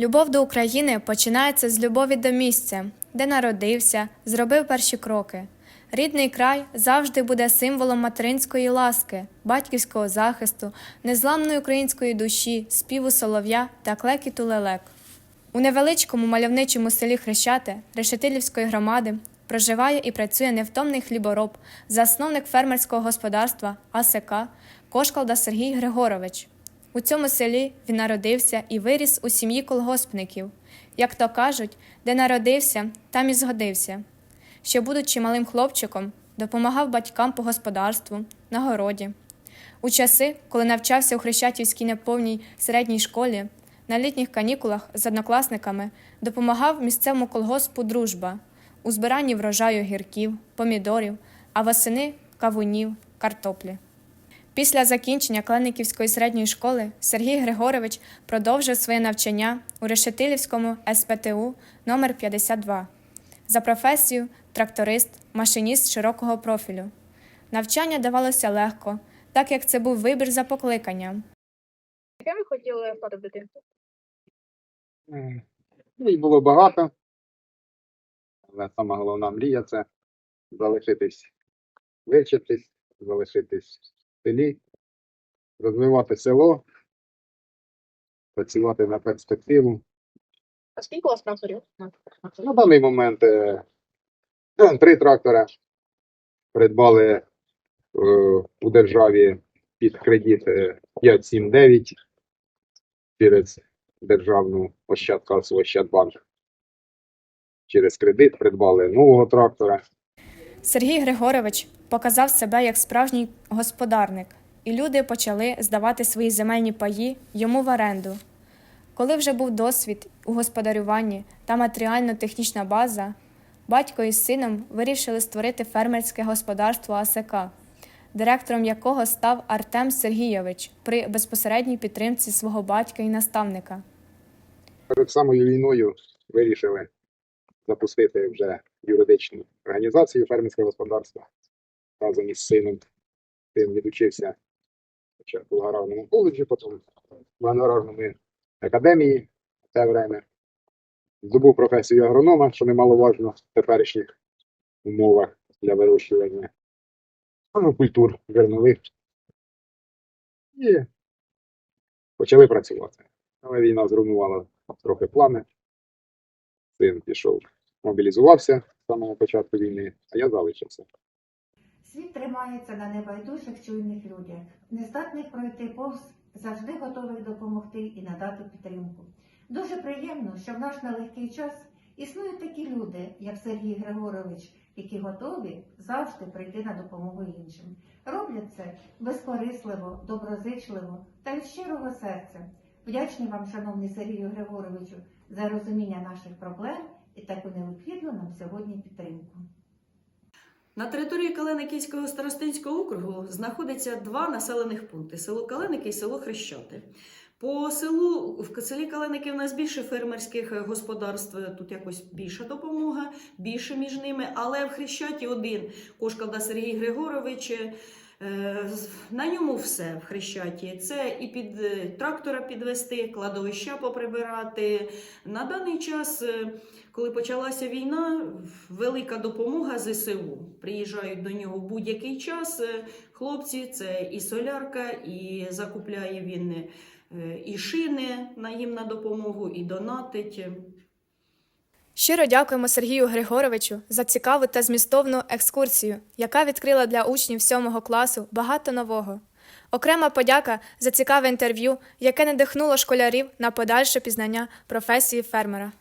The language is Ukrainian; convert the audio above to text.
Любов до України починається з любові до місця, де народився, зробив перші кроки. Рідний край завжди буде символом материнської ласки, батьківського захисту, незламної української душі, співу солов'я та клекіту лелек. У невеличкому мальовничому селі Хрещати Решетилівської громади проживає і працює невтомний хлібороб, засновник фермерського господарства АСК Кошкалда Сергій Григорович. У цьому селі він народився і виріс у сім'ї колгоспників. Як то кажуть, де народився, там і згодився. Ще будучи малим хлопчиком, допомагав батькам по господарству, на городі. У часи, коли навчався у Хрещатівській неповній середній школі, на літніх канікулах з однокласниками допомагав місцевому колгоспу Дружба у збиранні врожаю гірків, помідорів, а восени кавунів, картоплі. Після закінчення Клениківської середньої школи Сергій Григорович продовжив своє навчання у Решетилівському СПТУ номер 52 за професією тракторист, машиніст широкого профілю. Навчання давалося легко, так як це був вибір за покликанням. Ким ви хотіли стати в дитинстві? Ну, їх було багато. Але сама головна мрія це залишитись, вивчитись, залишитись селі, розвивати село, працювати на перспективу. А скільки у вас тракторів? На даний момент е, е, три трактора придбали е, у державі під кредит е, 579 через державну Ощадкасу Ощадбанк. Через кредит придбали нового трактора. Сергій Григорович показав себе як справжній господарник, і люди почали здавати свої земельні паї йому в оренду. Коли вже був досвід у господарюванні та матеріально-технічна база, батько із сином вирішили створити фермерське господарство АСК, директором якого став Артем Сергійович при безпосередній підтримці свого батька і наставника. Перед самою війною вирішили запустити вже юридичну організацію фермерського господарства разом із сином. Син відучився спочатку в аграрному коледжі, потім в аграрному академії в те время. Здобув професію агронома, що немаловажно в теперішніх умовах для вирощування культур зернових. І почали працювати. Але війна зруйнувала трохи плани. Син пішов, мобілізувався з самого початку війни, а я залишився. Світ тримається на небайдужих чуйних людях, нездатних пройти повз, завжди готових допомогти і надати підтримку. Дуже приємно, що в наш нелегкий час існують такі люди, як Сергій Григорович, які готові завжди прийти на допомогу іншим. Роблять це безкорисливо, доброзичливо та від щирого серця. Вдячні вам, шановний Сергію Григоровичу, за розуміння наших проблем і таку необхідну нам сьогодні підтримку. На території Калиниківського старостинського округу знаходиться два населених пункти: село Калиники і село Хрещати. По селу в селі Калиники в нас більше фермерських господарств, тут якось більша допомога, більше між ними. Але в Хрещаті один Кошкалда Сергій Григорович. е, На ньому все в Хрещаті. Це і під е, трактора підвести, кладовища поприбирати. На даний час, е, коли почалася війна, велика допомога ЗСУ. Приїжджають до нього в будь-який час. Е, Хлопці, це і солярка, і закупляє він е, і шини на їм на допомогу, і донатить. Щиро дякуємо Сергію Григоровичу за цікаву та змістовну екскурсію, яка відкрила для учнів сьомого класу багато нового. Окрема подяка за цікаве інтерв'ю, яке надихнуло школярів на подальше пізнання професії фермера.